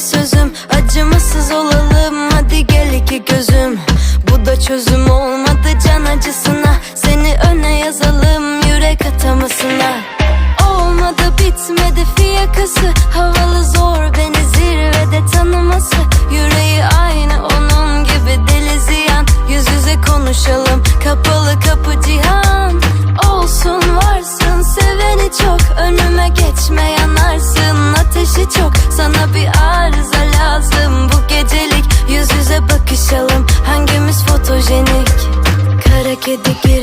sözüm Acımasız olalım. Hadi gel iki gözüm. Bu da çözüm olmadı can acısına. Seni öne yazalım yürek atamasına. Olmadı bitmedi fiyakası. Havalı zor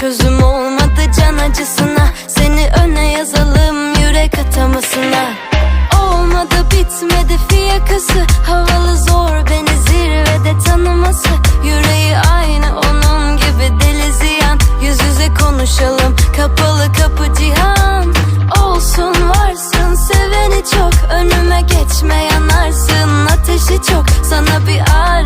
çözüm olmadı can acısına. Seni öne yazalım yürek atamasına. Olmadı bitmedi fiyakası. Havalı zor beni zirvede tanıması. Yüreği aynı onun gibi deli ziyan. Yüz yüze konuşalım kapalı kapı cihan. Olsun varsın seveni çok. Önüme geçme yanarsın Ateşi çok. Sana bir arıza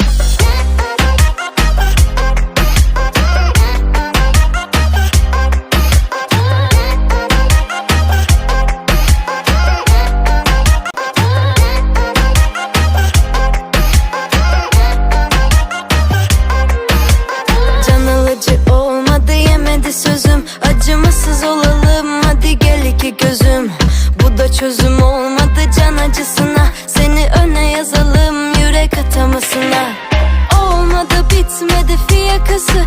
gel iki gözüm. Bu da çözüm olmadı can acısına. Seni öne yazalım yürek atamasına. Olmadı bitmedi fiyakası